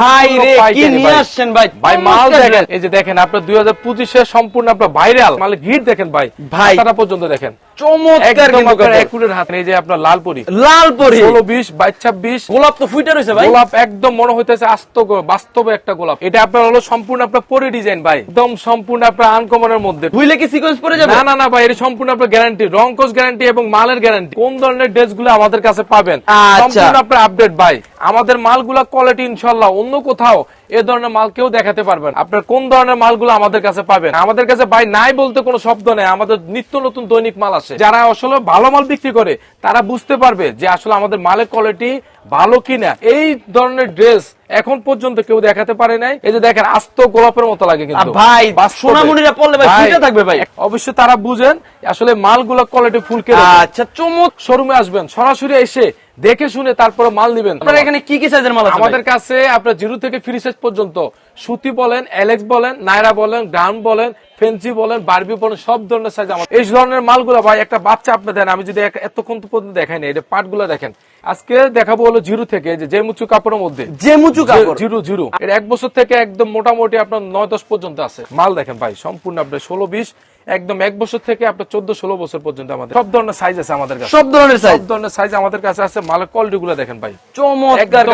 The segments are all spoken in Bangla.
ভাই রে, কি নিয়ে আসছেন ভাই? ভাই মাল দেখেন এই যে দেখেন আপনার দুই হাজার পঁচিশে সম্পূর্ণ আপনার ভাইরাল মানে গিট দেখেন ভাই ভাই। পর্যন্ত দেখেন চমৎকার কিন্তু আপনার কাপড়। একুরের হাত। এই যে আপনার লালপুরি লাল পরি। ষোলো বিশ বাইশ গোলাপ তো ফুটে রয়েছে ভাই। গোলাপ একদম মনে হইতেছে আস্ত বাস্তবে একটা গোলাপ। এটা আপনার হলো সম্পূর্ণ আপনার পরে ডিজাইন ভাই। একদম সম্পূর্ণ আপনার আনকমনের মধ্যে। ধুইলে কি সিকোয়েন্স পরে যাবে? না না না ভাই এটা সম্পূর্ণ আপনার গ্যারান্টি রংকস গ্যারান্টি এবং মালের গ্যারান্টি কোন ধরনের ড্রেসগুলো আমাদের কাছে পাবেন? আচ্ছা। সম্পূর্ণ আপনার আপডেট ভাই। আমাদের মালগুলা কোয়ালিটি ইনশাল্লাহ অন্য কোথাও এ ধরনের মাল কেউ দেখাতে পারবেন আপনার কোন ধরনের মালগুলো আমাদের কাছে পাবেন? আমাদের কাছে ভাই নাই বলতে কোনো শব্দ নেই। আমাদের নিত্য নতুন দৈনিক মাল আসে যারা আসলে ভালো মাল বিক্রি করে তারা বুঝতে পারবে যে আসলে আমাদের মালের কোয়ালিটি ভালো কিনা। এই ধরনের ড্রেস এখন পর্যন্ত কেউ দেখাতে পারে নাই। এই যে দেখেন আস্ত গোলাপের মতো লাগে কিন্তু। ভাই, বাস্তবে। সোনামণিরা পরলে ভাই ফুটে থাকবে ভাই। অবশ্যই তারা বুঝেন আসলে মালগুলো কোয়ালিটি ফুল কে আচ্ছা চমক শোরুমে আসবেন সরাসরি এসে দেখে শুনে তারপরে মাল নিবেন। আপনারা এখানে কি কি সাইজের মাল আছে আমাদের কাছে আপনার জিরো থেকে ফ্রি সাইজ পর্যন্ত সুতি বলেন এলেক্স বলেন নাইরা বলেন গ্রাম বলেন ফেন্সি বলেন বারবি বলেন সব ধরনের সাইজ আমাদের এই ধরনের মালগুলো ভাই একটা বাচ্চা আপনি দেন আমি যদি এতক্ষণ পর্যন্ত দেখাই না এটা পাটগুলো দেখেন আজকে দেখাবো হলো জিরো থেকে যে মুচু কাপড়ের মধ্যে। যে মুচু কাপড়। জিরো জিরো এর এক বছর থেকে একদম মোটামুটি আপনার নয় দশ পর্যন্ত আছে। মাল দেখেন ভাই সম্পূর্ণ আপনার ষোলো বিশ একদম এক বছর থেকে আপনার চোদ্দ ষোলো বছর পর্যন্ত আমাদের। সব ধরনের সাইজ আছে আমাদের কাছে। সব ধরনের সাইজ সব ধরনের সাইজ আমাদের কাছে আছে মালের কোয়ালিটি গুলো দেখেন ভাই। চমৎকার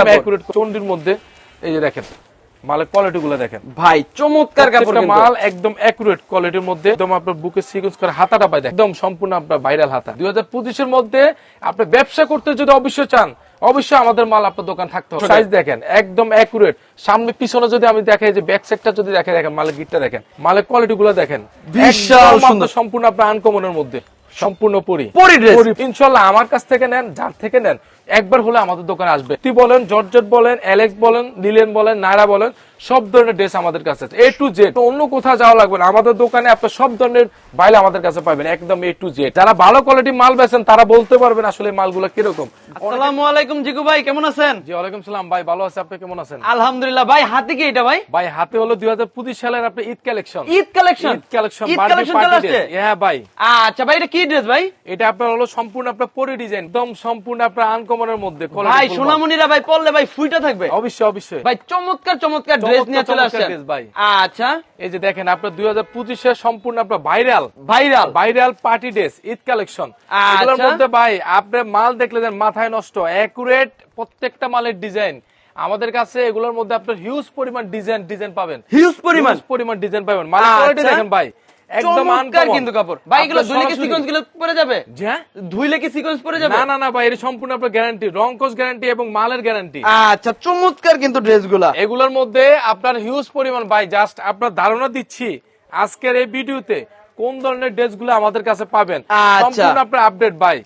চন্ডির মধ্যে এই যে দেখেন। মালের দেখেন। ভাই চমৎকার কাপড় মাল একদম অ্যাকুরেট কোয়ালিটির মধ্যে একদম আপনার বুকে সিকোয়েন্স করে হাতাটা পাই একদম সম্পূর্ণ আপনার ভাইরাল হাতা। দুই হাজার পঁচিশের মধ্যে আপনি ব্যবসা করতে যদি অবশ্যই চান অবশ্যই আমাদের মাল আপনার দোকান থাকতে হবে। সাইজ দেখেন একদম অ্যাকুরেট সামনে পিছনে যদি আমি দেখাই যে ব্যাক সাইডটা যদি দেখে দেখেন মালের গিটটা দেখেন। মালের কোয়ালিটি গুলো দেখেন। বিশাল সুন্দর। সম্পূর্ণ আপনার আনকমনের মধ্যে। সম্পূর্ণ পরি। পরি ইনশাল্লাহ আমার কাছ থেকে নেন যার থেকে নেন একবার হলে আমাদের দোকানে আসবে। তুই বলেন জর্জট বলেন অ্যালেক্স বলেন লিলেন বলেন নায়রা বলেন সব ধরনের ড্রেস আমাদের কাছে আছে। এ টু জেড অন্য কোথাও যাওয়া লাগবে না। আমাদের দোকানে আপনার সব ধরনের বাইলে আমাদের কাছে পাবেন একদম এ টু জেড যারা ভালো কোয়ালিটি মাল বেচেন তারা বলতে পারবেন আসলে মালগুলো কীরকম। আসসালামু আলাইকুম জিকু ভাই কেমন আছেন? জি ওয়ালাইকুম সালাম। ভাই ভালো আছে? আপনি কেমন আছেন? আলহামদুলিল্লাহ। ভাই হাতে কি এটা ভাই? ভাই হাতে হলো দুই হাজার পঁচিশ সালের আপনার Eid collection. Eid collection? Eid collection Eid collection হ্যাঁ ভাই। আচ্ছা ভাই এটা কি ড্রেস ভাই? এটা আপনার হলো সম্পূর্ণ আপনার পরি ডিজাইন। একদম সম্পূর্ণ আপনার আনকমনের মধ্যে ভাই মাল। সোনামণিরা ভাই পরলে ভাই ফুইটা থাকবে। অবশ্যই অবশ্যই। ভাই চমৎকার চমৎকার ড্রেস নিয়ে চলে আসছেন। ভাই। আচ্ছা। এই যে দেখেন আপনার দুই হাজার পঁচিশে সম্পূর্ণ আপনার viral. Viral. Viral party dress Eid collection আচ্ছা। এগুলোর মধ্যে ভাই আপনার মাল দেখলে যেন মাথায় নষ্ট একুরেট প্রত্যেকটা মালের ডিজাইন আমাদের কাছে এগুলোর মধ্যে আপনার হিউজ পরিমাণ ডিজাইন ডিজাইন পাবেন। হিউজ পরিমাণ। পরিমাণ ডিজাইন পাবেন। মালের কোয়ালিটি আচ্ছা। দেখেন ভাই। একদম চমৎকার কিন্তু কাপড়। ভাই এগুলো ধুইলে কি সিকোয়েন্সগুলো পরে যাবে? হ্যাঁ? ধুইলে কি সিকোয়েন্স পরে যাবে? না না না ভাই এটা সম্পূর্ণ আপনার গ্যারান্টি রংকস গ্যারান্টি এবং মালের গ্যারান্টি আচ্ছা চমৎকার কিন্তু ড্রেস এগুলোর মধ্যে আপনার হিউজ পরিমাণ ভাই জাস্ট আপনার ধারণা দিচ্ছি আজকের এই ভিডিওতে কোন ধরনের ড্রেসগুলো আমাদের কাছে পাবেন। আচ্ছা। সম্পূর্ণ আপনার আপডেট ভাই।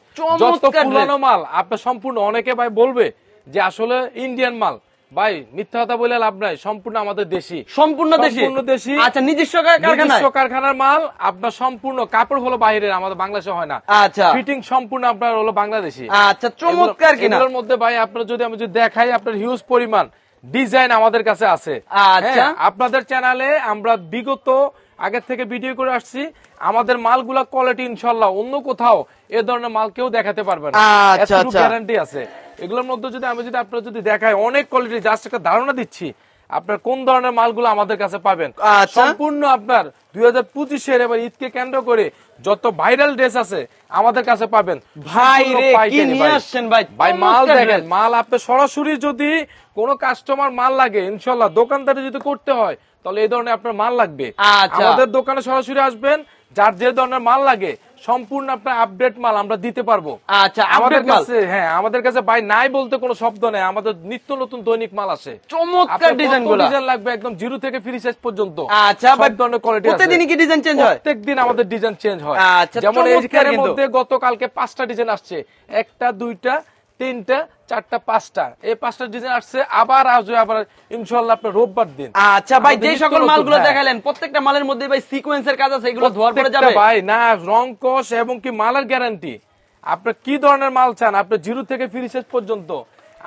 যত পুরানো মাল আপনার সম্পূর্ণ অনেকে ভাই বলবে যে আসলে ইন্ডিয়ান মাল। ভাই মিথ্যা কথা বলে লাভ নাই সম্পূর্ণ আমাদের দেশি। সম্পূর্ণ দেশি? সম্পূর্ণ দেশি। আচ্ছা নিজস্ব নিজস্ব কারখানার মাল আপনার সম্পূর্ণ কাপড় হলো বাইরের আমাদের বাংলাদেশে হয় না। আচ্ছা। ফিটিং সম্পূর্ণ আপনার হলো বাংলাদেশি। আচ্ছা চমৎকার এগুলো- কিনা? এগুলোর মধ্যে ভাই আপনার যদি আমি যদি দেখাই আপনার হিউজ পরিমাণ ডিজাইন আমাদের কাছে আছে। আচ্ছা। হ্যাঁ, আপনাদের চ্যানেলে আমরা বিগত আগের থেকে ভিডিও করে আসছি। আমাদের মালগুলা কোয়ালিটি ইনশাল্লাহ অন্য কোথাও এ ধরনের মাল কেউ দেখাতে পারবে না। আচ্ছা, আচ্ছা। গ্যারান্টি আছে। এগুলোর মধ্যে যদি আমি যদি আপনার যদি দেখাই অনেক কোয়ালিটি জাস্ট একটা ধারণা দিচ্ছি আপনার কোন ধরনের মালগুলো আমাদের কাছে পাবেন আচ্ছা। সম্পূর্ণ আপনার দুই হাজার পঁচিশের এবার ঈদকে কেন্দ্র করে যত ভাইরাল ড্রেস আছে আমাদের কাছে পাবেন ভাই কি নিয়ে ভাই। আসছেন ভাই? ভাই মাল দেখেন মাল আপনি সরাসরি যদি কোনো কাস্টমার মাল লাগে ইনশাল্লাহ দোকানদারে যদি করতে হয় তাহলে এই ধরনের আপনার মাল লাগবে আচ্ছা। আমাদের দোকানে সরাসরি আসবেন যার যে ধরনের মাল লাগে সম্পূর্ণ আপনার আপডেট মাল আমরা দিতে পারব। আচ্ছা আমাদের কাছে হ্যাঁ আমাদের কাছে ভাই নাই বলতে কোনো শব্দ নেই আমাদের নিত্য নতুন দৈনিক মাল আছে। চমৎকার ডিজাইনগুলো। ডিজাইন লাগবে একদম জিরো থেকে ফ্রি সাইজ পর্যন্ত। আচ্ছা ভাই ধরনের কোয়ালিটি আছে। প্রতিদিন কি ডিজাইন চেঞ্জ হয়? প্রত্যেকদিন আমাদের ডিজাইন চেঞ্জ হয়। আচ্ছা, যেমন এই। মধ্যে গতকালকে পাঁচটা ডিজাইন আসছে। একটা দুইটা তিনটা চারটা পাঁচটা। এই পাঁচটা ডিজাইন আসছে আবার আসবে আবার ইনশাল্লাহ আপনার রোববার দিন। আচ্ছা ভাই যে সকল মালগুলো। দেখালেন প্রত্যেকটা মালের মধ্যে ভাই সিকোয়েন্সের কাজ আছে এগুলো ধোয়ার পরে যাবে? ভাই না রং কষ এবং কি মালের গ্যারান্টি আপনি কি ধরনের মাল চান? আপনি জিরো থেকে ফ্রি সাইজ পর্যন্ত।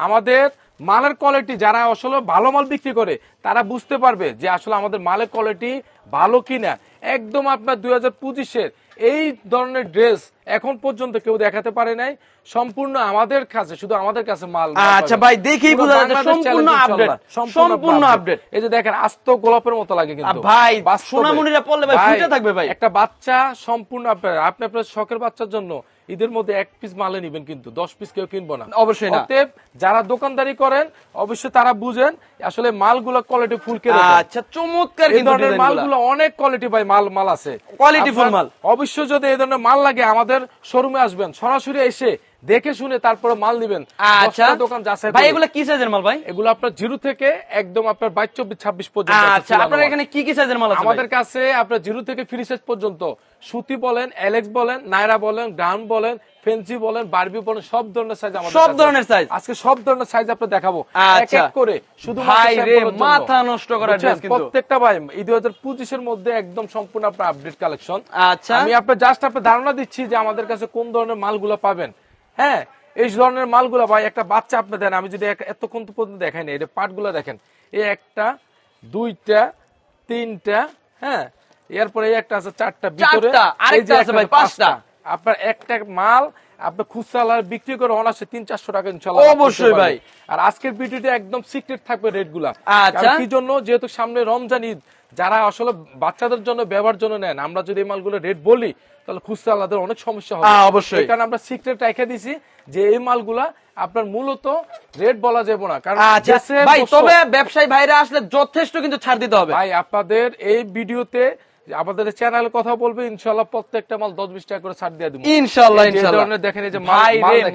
আমাদের মালের কোয়ালিটি যারা আসলে ভালো মাল বিক্রি করে তারা বুঝতে পারবে যে আসলে আমাদের মালের কোয়ালিটি ভালো কিনা। একদম আপনার দুই হাজার পঁচিশের এই ধরনের ড্রেস এখন পর্যন্ত কেউ দেখাতে পারে নাই সম্পূর্ণ আমাদের কাছে শুধু আমাদের কাছে মাল আচ্ছা ভাই, দেখেই বোঝা যাচ্ছে সম্পূর্ণ আপডেট সম্পূর্ণ update। এই যে দেখেন আস্ত গোলাপের মতো লাগে কিন্তু ভাই। সোনামণিরা পড়লে ভাই ফুটে থাকবে ভাই। একটা বাচ্চা সম্পূর্ণ আপডেট আপনি আপনার শখের বাচ্চার জন্য ঈদের মধ্যে এক পিস মালে নিবেন কিন্তু দশ পিস কেউ কিনবো না। অবশ্যই অতএব যারা দোকানদারি করেন অবশ্যই তারা বুঝেন আসলে মালগুলো কোয়ালিটি ফুল কে আচ্ছা চমৎকার এই ধরনের মাল মালগুলো অনেক কোয়ালিটি ভাই মাল মাল আছে। কোয়ালিটি ফুল মাল। অবশ্যই যদি এই ধরনের মাল লাগে আমাদের শোরুমে আসবেন সরাসরি এসে দেখে শুনে তারপরে মাল নিবেন। আচ্ছা। দোকান যাচাই ভাই করে। কি সাইজের মাল ভাই? এগুলো আপনার জিরো থেকে একদম আপনার বাইশ চব্বিশ ছাব্বিশ পর্যন্ত আচ্ছা আপনার এখানে কি কি সাইজের মাল আছে আমাদের কাছে আপনার জিরো থেকে ফ্রি সাইজ পর্যন্ত। সুতি বলেন অ্যালেক্স বলেন নাইরা বলেন গ্রাউন্ড বলেন ফেন্সি বলেন বারবি বলেন সব ধরনের সাইজ আমাদের সব ধরনের size? আজকে সব ধরনের সাইজ আপনি দেখাবো। এক আচ্ছা। এক করে শুধু ভাই রে, মাথা নষ্ট করা dress কিন্তু। প্রত্যেকটা ভাই এই দুই হাজার পঁচিশের মধ্যে একদম সম্পূর্ণ আপনার আপডেট কালেকশন আচ্ছা। আমি আপনার জাস্ট আপনার ধারণা দিচ্ছি যে আমাদের কাছে কোন ধরনের মালগুলো পাবেন। হ্যাঁ এই ধরনের মালগুলো ভাই একটা বাচ্চা আপনি দেন আমি যদি এতক্ষণ পর্যন্ত দেখাই না এটা পার্টগুলো দেখেন এই একটা দুইটা তিনটা হ্যাঁ এরপরে এই একটা আছে চারটা ভিতরে আরেকটা আছে ভাই, পাঁচটা। আপনার একটা মাল আপনি খুচরা বিক্রি করে অনাসে তিন চারশো টাকা ইনশাল্লাহ অবশ্যই ভাই। আর আজকের ভিডিওতে একদম সিক্রেট থাকবে রেটগুলা আচ্ছা। কি জন্য যেহেতু সামনে রমজান ঈদ যারা আসলে বাচ্চাদের জন্য ব্যবহার জন্য নেন আমরা যদি এই মালগুলো রেট বলি তাহলে খুচরা আলাদের অনেক সমস্যা হবে। অবশ্যই। কারণে আমরা সিক্রেট রেখে দিছি যে এই মালগুলা আপনার মূলত রেট বলা যাবে না। কারণ আচ্ছা ভাই তবে ব্যবসায়ী ভাইরা আসলে যথেষ্ট কিন্তু ছাড় দিতে হবে। ভাই আপনাদের এই ভিডিওতে আমাদের চ্যানেলে কথা বলবে ইনশাল্লাহ প্রত্যেকটা মাল দশ বিশ টাকা করে ছাড় দিয়ে দিব। ধরনের দেখেন এই যে মাল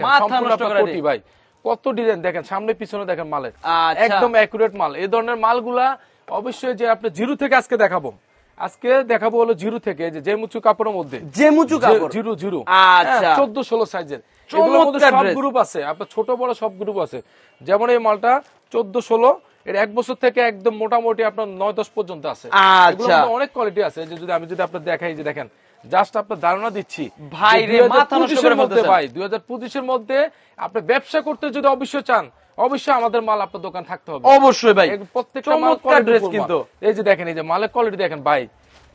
মাথা নষ্ট কোটি ভাই। কত ডিজাইন দেখেন সামনে পিছনে দেখেন মালের। আচ্ছা। একদম অ্যাকুরেট মাল। এই ধরনের মালগুলা অবশ্যই যে আপনি জিরো থেকে আজকে দেখাবো। আজকে দেখাবো হলো জিরো থেকে যে জেমুচু কাপড়ের মধ্যে। যে মুচু কাপড়? জিরো জিরো আচ্ছা। চোদ্দ ষোলো সাইজের। এগুলোর মধ্যে সব গ্রুপ আছে আপনার ছোট বড় সব গ্রুপ আছে। যেমন এই মালটা চোদ্দ ষোলো এর এক বছর থেকে একদম মোটামুটি আপনার নয় দশ পর্যন্ত আছে। আচ্ছা। অনেক কোয়ালিটি আছে যে যদি আমি যদি আপনার দেখাই যে দেখেন জাস্ট আপনার ধারণা দিচ্ছি ভাই রে, মাথা নষ্ট করে মধ্যে ভাই দুই হাজার পঁচিশের মধ্যে আপনি ব্যবসা করতে যদি অবশ্যই চান অবশ্যই আমাদের মাল আপনার দোকান থাকতে হবে। অবশ্যই ভাই। প্রত্যেকটা চমৎকার ড্রেস কিন্তু। এই যে দেখেন এই যে মালের কোয়ালিটি দেখেন ভাই।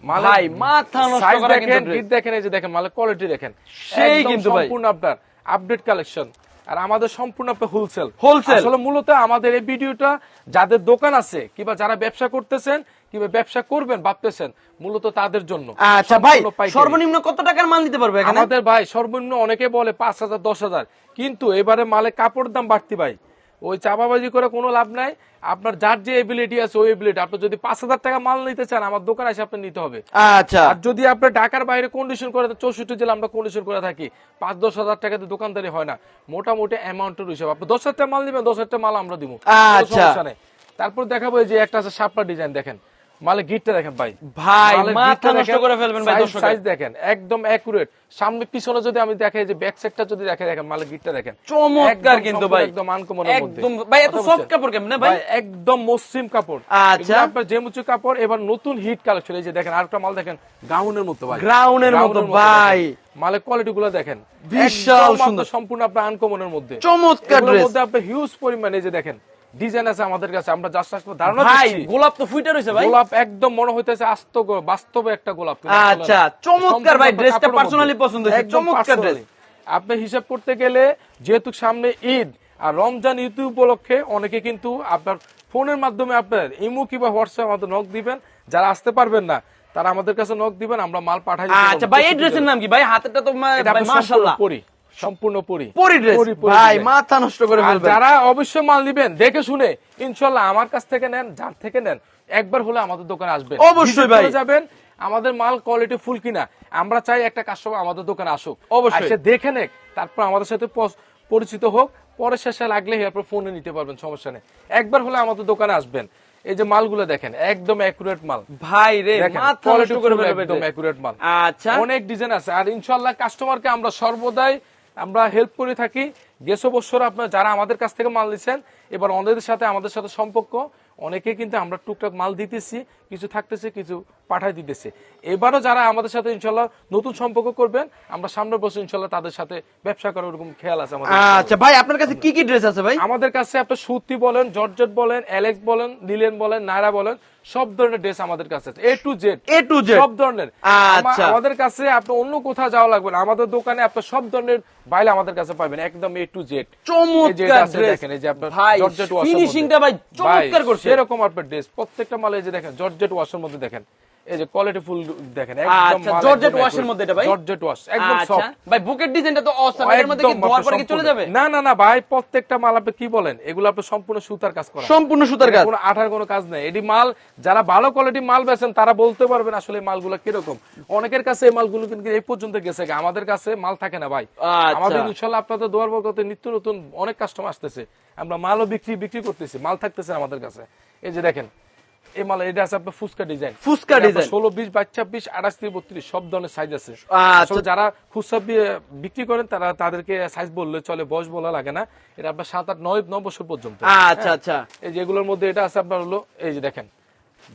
মালের ভাই, মাথা নষ্ট করা দেখেন কিন্তু। দেখেন এই যে দেখেন মালের কোয়ালিটি দেখেন। সেই কিন্তু ভাই। সম্পূর্ণ আপনার আপডেট কালেকশন আর আমাদের সম্পূর্ণ আপনার হোলসেল Wholesale। আসলে মূলত আমাদের এই ভিডিওটা যাদের দোকান আছে কিংবা যারা ব্যবসা করতেছেন কিংবা ব্যবসা করবেন ভাবতেছেন মূলত তাদের জন্য। আচ্ছা ভাই সর্বনিম্ন কত টাকার মাল দিতে পারবে এখানে? আমাদের ভাই সর্বনিম্ন অনেকে বলে পাঁচ হাজার দশ হাজার। কিন্তু এবারে মালে কাপড় দাম বাড়তি ভাই। ওই চাপাবাজি করে কোনো লাভ নাই। আপনার যার যে এবিলিটি আছে ওই এবিলিটি আপনি যদি পাঁচ হাজার টাকা মাল নিতে চান আমার দোকানে এসে আপনি নিতে হবে। আচ্ছা। আর যদি আপনি ঢাকার বাইরে কন্ডিশন করে চৌষট্টি জেলা আমরা কন্ডিশন করে থাকি পাঁচ দশ হাজার টাকাতে দোকানদারি হয় না। মোটামুটি অ্যামাউন্টের হিসাবে। আপনি দশ হাজার টাকা মাল দিবেন দশ হাজার টাকা মাল আমরা দিব। আচ্ছা। তারপর দেখাবো যে একটা আছে শাপলা ডিজাইন দেখেন। মালে গিটটা দেখেন ভাই। ভাই, মাথা নষ্ট করে ফেলবেন ভাই দর্শকের। size দেখেন একদম অ্যাকুরেট সামনে পিছনে যদি আমি দেখাই যে ব্যাক সাইডটা যদি দেখে দেখেন মালের গিটটা দেখেন। চমৎকার কিন্তু ভাই। একদম আনকমনের মধ্যে। একদম ভাই এত সফট কাপড় কেমনে ভাই? ভাই একদম মসৃণ কাপড়। আচ্ছা। আপনার জেমুচু কাপড় এবার নতুন হিট কালেকশন এই যে দেখেন আরেকটা মাল দেখেন গাউনের মতো ভাই। গ্রাউনের মতো ভাই। মালের কোয়ালিটি গুলো দেখেন। বিশাল সুন্দর। সম্পূর্ণ আপনার আনকমনের মধ্যে। চমৎকার dress। মধ্যে আপনার হিউজ পরিমাণে যে দেখেন ডিজাইন আছে আমাদের কাছে আমরা জাস্ট আসলে ধারণা ভাই গোলাপ তো ফুইটা রয়েছে ভাই। গোলাপ একদম মনে হইতেছে আস্ত বাস্তবে একটা গোলাপ। আচ্ছা, চমৎকার ভাই, মধ্যে। personally পছন্দ হয়েছে, চমৎকার personally। আপনি হিসাব করতে গেলে যেহেতু সামনে ঈদ আর রমজান ঈদ উপলক্ষে অনেকে কিন্তু আপনার ফোনের মাধ্যমে আপনার ইমো কিংবা হোয়াটসঅ্যাপ আমাদের নক দিবেন। যারা আসতে পারবেন না তারা আমাদের কাছে নক দিবেন আমরা মাল পাঠাই আচ্ছা ভাই এই ড্রেসের নাম কি? ভাই হাতেরটা তো মাশাআল্লাহ। পরি। সম্পূর্ণ পরি। পরি ড্রেস ভাই মাথা নষ্ট করে ফেলবেন। যারা অবশ্যই মাল নিবেন দেখে শুনে ইনশাল্লাহ আমার কাছ থেকে নেন যার থেকে নেন একবার হলে আমাদের দোকানে আসবেন। অবশ্যই ভাই। যাবেন আমাদের মাল কোয়ালিটি ফুল কিনা। আমরা চাই একটা কাস্টমার আমাদের দোকানে আসুক। অবশ্যই। এসে দেখে নেক তারপর আমাদের সাথে পরিচিত হোক পরে শেষে লাগলে এরপর ফোনে নিতে পারবেন সমস্যা নেই। একবার হলে আমাদের দোকানে আসবেন। এই যে মালগুলো দেখেন একদম অ্যাকুরেট মাল। ভাই রে দেখেন মাথা নষ্ট করে একদম অ্যাকুরেট মাল। আচ্ছা। অনেক ডিজাইন আছে। আর ইনশাল্লাহ কাস্টমারকে আমরা সর্বদাই আমরা হেল্প করে থাকি। গেছো বছর আপনার যারা আমাদের কাছ থেকে মাল নিছেন এবার অন্যদের সাথে আমাদের সাথে সম্পর্ক। অনেকে কিন্তু আমরা টুকটাক মাল দিতেছি কিছু থাকতেছে কিছু পাঠাই দিতেছে। এবারও যারা আমাদের সাথে ইনশাল্লাহ নতুন সম্পর্ক করবেন আমরা সামনের বছর ইনশাল্লাহ তাদের সাথে ব্যবসা করার ওরকম খেয়াল আছে আমাদের আচ্ছা ভাই আপনার কাছে কি কি ড্রেস আছে ভাই? আমাদের কাছে আপনার সুতি বলেন জর্জট বলেন অ্যালেক্স বলেন লিলেন বলেন নায়রা বলেন সব ধরনের ড্রেস আমাদের কাছে আছে। A to Z A to Z সব ধরনের। আচ্ছা। আমাদের কাছে আপনি অন্য কোথাও যাওয়া লাগবে না। আমাদের দোকানে আপনি সব ধরনের বাইলে আমাদের কাছে পাবেন। একদম এ টু জেড চমৎকার ড্রেস। দেখেন এই যে আপনার ভাই জর্জেট ওয়াশ ফিনিশিংটা ভাই চমৎকার করছে। এরকম আপনার ড্রেস। প্রত্যেকটা মালে যে দেখেন জর্জেট ওয়াশের মধ্যে দেখেন। এই যে কোয়ালিটি ফুল দেখেন আচ্ছা, জর্জেট ওয়াশের মধ্যে এটা ভাই? জর্জেট ওয়াশ একদম আচ্ছা। সফট ভাই বুকের ডিজাইনটা তো অসাম এর মধ্যে কি ধোয়ার পরে কি চলে যাবে? না না না ভাই প্রত্যেকটা মাল আপনি কি বলেন? এগুলো আপনি সম্পূর্ণ সুতার কাজ করা। সম্পূর্ণ সুতার কাজ। কোনো আঠার কোনো কাজ নেই। এটি মাল যারা ভালো কোয়ালিটি মাল বেচেন তারা বলতে পারবেন আসলে মালগুলো কীরকম। অনেকের কাছে এই মালগুলো কিন্তু এই পর্যন্ত গেছে আমাদের কাছে মাল থাকে না ভাই। আচ্ছা। আমাদের ইনশাল্লাহ আপনাদের দোয়ার বরকতে নিত্য নতুন অনেক কাস্টমার আসতেছে। আমরা মালও বিক্রি বিক্রি করতেছি মাল থাকতেছে আমাদের কাছে। এই যে দেখেন এই মাল এটা আছে আপনার ফুচকা ডিজাইন ফুচকা ডিজাইন। ষোলো বিশ বাইশ ছাব্বিশ আঠাশ থেকে বত্রিশ সব ধরনের সাইজ আছে। আচ্ছা। আসলে যারা খুচরা বিক্রি করেন তারা তাদেরকে সাইজ বললে চলে বয়স বলা লাগে না। এটা আপনার সাত আট নয় নয় বছর পর্যন্ত। আচ্ছা আচ্ছা। এই যেগুলোর মধ্যে এটা আছে আপনার হলো এই যে দেখেন।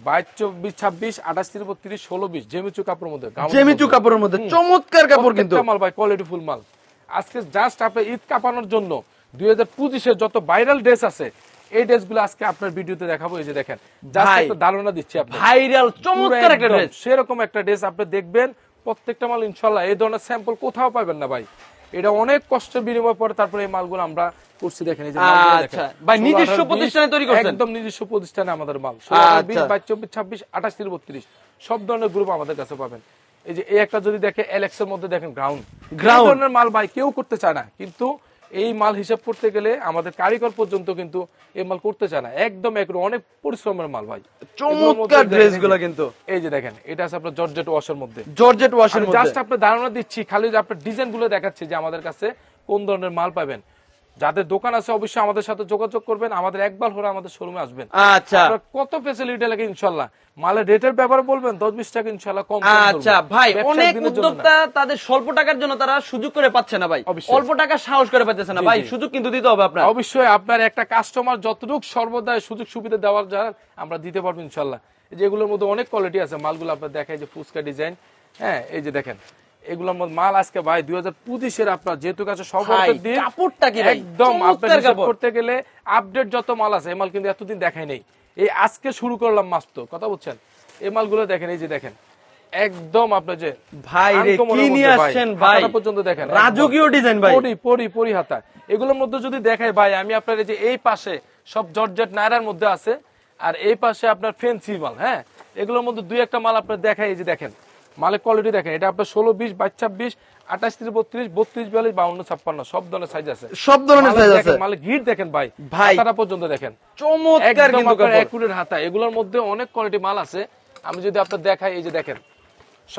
বাইশ চব্বিশ ছাব্বিশ আঠাশ থেকে বত্রিশ ষোলো বিশ জেমিচু কাপড়ের মধ্যে জেমিচু কাপড়ের মধ্যে চমৎকার কাপড় কিন্তু। মাল ভাই কোয়ালিটি ফুল মাল। আজকে জাস্ট আপনার ঈদ কাপানোর জন্য দুই হাজার পঁচিশের যত ভাইরাল ড্রেস আছে এই ড্রেসগুলো আজকে আপনার ভিডিওতে দেখাবো এই যে দেখেন। জাস্ট একটা ধারণা দিচ্ছি ভাইরাল চমৎকার একটা ড্রেস সেরকম একটা ড্রেস আপনি দেখবেন প্রত্যেকটা মাল ইনশাল্লাহ এই ধরনের স্যাম্পল কোথাও পাবেন না ভাই। এটা অনেক কষ্টের বিনিময় পরে তারপরে এই মালগুলো আমরা করছি দেখেন এই যে আচ্ছা, ভাই, নিজস্ব প্রতিষ্ঠানে তৈরি করছেন? একদম নিজস্ব প্রতিষ্ঠানে আমাদের মাল। আচ্ছা। বিশ বাইশ চব্বিশ ছাব্বিশ আঠাশ থেকে বত্রিশ সব ধরনের গ্রুপ আমাদের কাছে পাবেন। এই যে এই একটা যদি দেখে এলেক্স এর মধ্যে দেখেন গ্রাউন্ড। ধরনের মাল ভাই কেউ করতে চায় না কিন্তু এই মাল হিসাব করতে গেলে আমাদের কারিগর পর্যন্ত কিন্তু এই মাল করতে চায় না। একদম এক অনেক পরিশ্রমের মাল ভাই। চমৎকার দেখেন ড্রেসগুলো কিন্তু। এই যে দেখেন এটা আছে আপনার জর্জেট ওয়াশের মধ্যে। জর্জেট ওয়াশের মধ্যে। জাস্ট আপনার ধারণা দিচ্ছি খালি যে আপনার ডিজাইনগুলো দেখাচ্ছি যে আমাদের কাছে কোন ধরনের মাল পাবেন। যাদের দোকান আছে অবশ্যই আমাদের সাথে যোগাযোগ করবেন। আমাদের একবার হলে আমাদের শোরুমে আসবেন। আচ্ছা। আপনার কত ফেসিলিটি লাগে ইনশাল্লাহ? মালের রেটের ব্যাপারে বলবেন দশ বিশ টাকা ইনশাল্লাহ কম আচ্ছা ভাই অনেক। উদ্যোক্তা তাদের স্বল্প টাকার জন্য তারা সুযোগ করে পাচ্ছে না ভাই। অল্প টাকা সাহস করে পাচ্ছে না ভাই। সুযোগ কিন্তু দিতে হবে আপনার। অবশ্যই আপনার একটা কাস্টমার যতটুকু সর্বদাই সুযোগ সুবিধা দেওয়ার যা আমরা দিতে পারব ইনশাল্লাহ। যেগুলোর মধ্যে অনেক কোয়ালিটি আছে। মালগুলো আপনার দেখায় যে ফুচকা ডিজাইন হ্যাঁ এই যে দেখেন। এগুলোর মধ্যে মাল আজকে ভাই দুই হাজার পঁচিশের আপনার যেহেতু কাছে সব দিন কাপড়টা কি একদম আপনার করতে গেলে আপডেট যত মাল আছে এই মাল কিন্তু এতদিন দেখাই নেই। এই আজকে শুরু করলাম মাস তো কথা বলছেন? এই মালগুলো দেখেন এই যে দেখেন একদম আপনার যে ভাই রে কি নিয়ে আসছেন ভাই? পর্যন্ত দেখেন রাজকীয় ডিজাইন ভাই। পরি পরি পরি হাতা। এগুলোর মধ্যে যদি দেখাই ভাই আমি আপনার এই যে এই পাশে সব জর্জেট নায়রার মধ্যে আছে আর এই পাশে আপনার ফেন্সি মাল হ্যাঁ? এগুলোর মধ্যে দুই একটা মাল আপনার দেখাই এই যে দেখেন মালের কোয়ালিটি দেখেন এটা আপনার ষোলো বিশ বাইশ ছাব্বিশ আঠাশ ত্রিশ বত্রিশ বত্রিশ বিয়াল্লিশ বাউন্ন ছাপ্পান্ন সব ধরনের সাইজ আছে। সব ধরনের সাইজ আছে। মালের গিট দেখেন ভাই ভাই। পর্যন্ত দেখেন। চমৎকার কিন্তু একুরের হাতা এগুলোর মধ্যে অনেক কোয়ালিটি মাল আছে। আমি যদি আপনার দেখাই এই যে দেখেন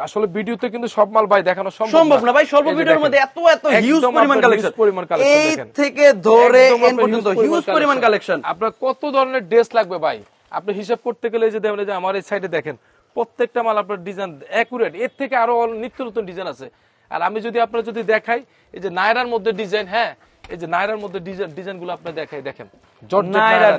আসলে ভিডিওতে কিন্তু সব মাল ভাই দেখানো সম্ভব না। ভাই স্বল্প ভিডিওর মধ্যে এত এত হিউজ পরিমাণ কালেকশন পরিমাণ collection এই থেকে ধরে এন পর্যন্ত হিউজ পরিমাণ কালেকশন আপনার কত ধরনের ড্রেস লাগবে ভাই? আপনি হিসাব করতে গেলে যে দেখেন যে আমার এই সাইডে দেখেন প্রত্যেকটা মাল আপনার ডিজাইন অ্যাকুরেট এর থেকে আরও নিত্য নতুন ডিজাইন আছে। আর আমি যদি আপনার যদি দেখাই এই যে নায়রার মধ্যে ডিজাইন হ্যাঁ এই যে নায়রার মধ্যে ডিজাইনগুলো আপনি দেখাই দেখেন।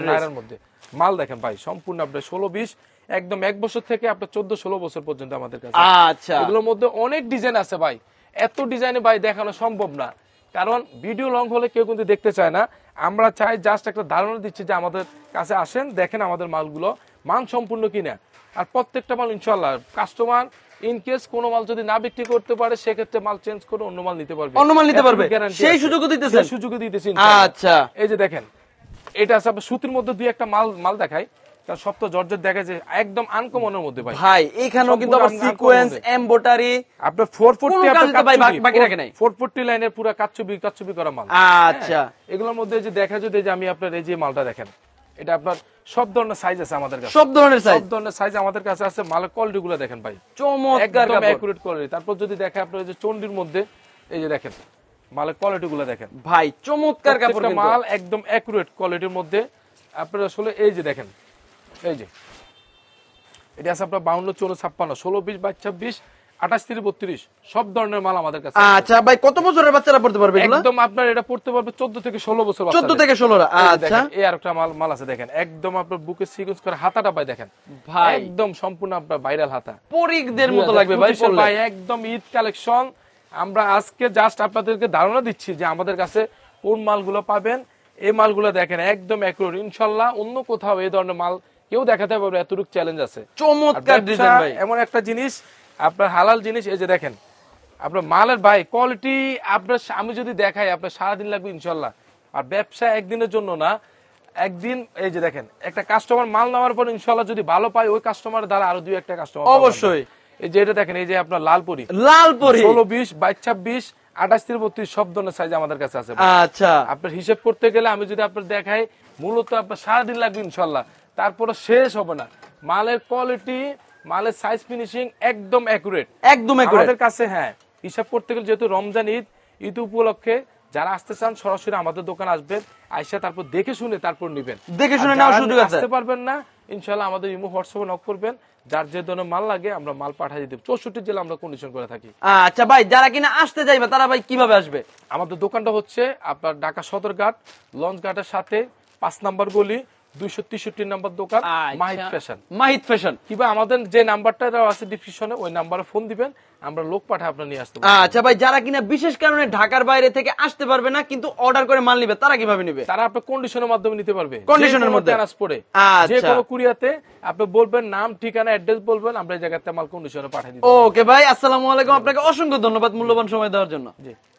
নায়রার মধ্যে। মাল দেখেন ভাই সম্পূর্ণ আপনার ষোলো বিশ একদম এক বছর থেকে আপনার চোদ্দ ষোলো বছর পর্যন্ত আমাদের কাছে। আচ্ছা। এগুলোর মধ্যে অনেক ডিজাইন আছে ভাই। এত ডিজাইনে ভাই দেখানো সম্ভব না। কারণ ভিডিও লং হলে কেউ কিন্তু দেখতে চায় না। আমরা চাই জাস্ট একটা ধারণা দিচ্ছি যে আমাদের কাছে আসেন দেখেন আমাদের মালগুলো। মান সম্পূর্ণ কিনা। আর প্রত্যেকটা মাল ইনশাল্লাহ কাস্টমার ইন কেস কোনো মাল যদি না বিক্রি করতে পারে সেক্ষেত্রে মাল চেঞ্জ করে অন্য মাল নিতে পারবে। অন্য মাল নিতে পারবে? সেই। সুযোগও দিতেছেন? সেই সুযোগও দিতেছি আচ্ছা। এই যে দেখেন এটা আছে সুতির মধ্যে দুই একটা মাল মাল দেখাই। কারণ সব তো জর্জের দেখা যায় একদম আনকমনের মধ্যে ভাই। ভাই এখানেও কিন্তু আবার সিকোয়েন্স আনকমন আপনার ফোর কোনো ফোরটি কাজ তো ভাই বাকি- বাকি রাখে নাই। ফোর ফোরটি লাইনের পুরো কাচ্চুবি কাচ্চুবি করা মাল। আচ্ছা। এগুলোর মধ্যে যে দেখা যদি যে আমি আপনার এই যে মালটা দেখেন। এটা আপনার সব ধরনের সাইজ আছে আমাদের কাছে। সব ধরনের সাইজ সব ধরনের সাইজ আমাদের কাছে আছে। মালের কোয়ালিটি গুলো দেখেন ভাই। চমৎকার একদম অ্যাকুরেট কোয়ালিটি তারপর যদি দেখে আপনার যে চন্ডির মধ্যে এই যে দেখেন মালের কোয়ালিটি গুলো দেখেন। ভাই চমৎকার কাপড় মাল একদম অ্যাকুরেট কোয়ালিটির মধ্যে আপনার আসলে এই যে দেখেন এই যে। এটা আছে আপনার বাউন্ন চৌন্ন ছাপ্পান্ন ষোলো বিশ বাইশ ছাব্বিশ আঠাশ তিরিশ বত্রিশ সব ধরনের মাল আমাদের কাছে আচ্ছা ভাই কত বছরের বাচ্চারা পড়তে পারবে একদম আপনার এটা পড়তে পারবে চোদ্দ থেকে ষোলো বছর চোদ্দ থেকে যে আচ্ছা। এই আর একটা মাল মাল আছে দেখেন। একদম আপনার বুকে সিকুয়েন্স করে হাতাটা পাই দেখেন। ভাই। একদম সম্পূর্ণ আপনার ভাইরাল হাতা। পরিকদের মতো লাগবে ভাই 2025 এর পরলে। ভাই একদম ঈদ কালেকশন আমরা আজকে জাস্ট আপনাদেরকে ধারণা দিচ্ছি যে আমাদের কাছে কোন মালগুলো পাবেন। এই মালগুলো দেখেন একদম অ্যাকুরেট ইনশাল্লাহ অন্য কোথাও এই ধরনের মাল কেউ দেখাতে পারবে এতটুকু চ্যালেঞ্জ আছে। চমৎকার ডিজাইন ভাই। এমন একটা জিনিস আপনার হালাল জিনিস এই যে দেখেন আপনার মালের ভাই কোয়ালিটি আপনার আমি যদি দেখাই আপনার সারাদিন লাগবে ইনশাল্লাহ। আর ব্যবসা একদিনের জন্য না একদিন এই যে দেখেন একটা কাস্টমার মাল নেওয়ার পর ইনশাল্লাহ যদি ভালো পায় ওই কাস্টমার দ্বারা আরও দুই একটা কাস্টমার অবশ্যই। এই যে এটা দেখেন এই যে আপনার লালপুরি। লাল পরি ষোলো বিশ বাইশ ছাব্বিশ আঠাশ তিরিশ বত্রিশ সব ধরনের সাইজ আমাদের কাছে আছে আচ্ছা। আপনার হিসেব করতে গেলে আমি যদি আপনার দেখাই মূলত আপনার সারাদিন লাগবে ইনশাল্লাহ। তারপরে শেষ হবে না। মালের কোয়ালিটি মালের সাইজ ফিনিশিং একদম অ্যাকুরেট একদম আমাদের কাছে হ্যাঁ হিসাব করতে গেলে যেহেতু রমজান ঈদ ঈদ উপলক্ষে যারা আসতে চান সরাসরি আমাদের দোকান আসবেন আইসা তারপর দেখে শুনে তারপর নিবেন। দেখে শুনে নেওয়ার সুযোগ আছে। আসতে পারবেন না ইনশাল্লাহ আমাদের ইমো হোয়াটসঅ্যাপে নক করবেন। যার যে ধরনের মাল লাগে আমরা মাল পাঠিয়ে দিতে চৌষট্টি জেলা আমরা কন্ডিশন করে থাকি। আচ্ছা ভাই যারা কিনা আসতে চাইবে তারা ভাই কীভাবে আসবে? আমাদের দোকানটা হচ্ছে আপনার ঢাকা সদরঘাট লঞ্চ ঘাটের সাথে পাঁচ নাম্বার গলি দুইশো তেষট্টি নাম্বার দোকান মাহিদ ফ্যাশন। মাহিদ ফ্যাশন। কিংবা আমাদের যে নাম্বারটা দেওয়া আছে ডিসক্রিপশনে ওই নাম্বারে ফোন দিবেন আমরা লোক পাঠায় আপনার নিয়ে আসতে আচ্ছা ভাই যারা কিনা বিশেষ কারণে ঢাকার বাইরে থেকে আসতে পারবে না কিন্তু অর্ডার করে মাল নিবে তারা কীভাবে নিবে? তারা কন্ডিশনের মাধ্যমে নিতে পারবে। মধ্যে? ট্রান্সপোর্টে আচ্ছা। যে কোনো কুরিয়াতে আপনি বলবেন নাম ঠিকানা অ্যাড্রেস বলবেন আমরা এই জায়গাতে মাল কন্ডিশনে পাঠিয়ে দিই ওকে ভাই আসসালামু আলাইকুম। আপনাকে অসংখ্য ধন্যবাদ মূল্যবান সময় দেওয়ার জন্য। জি।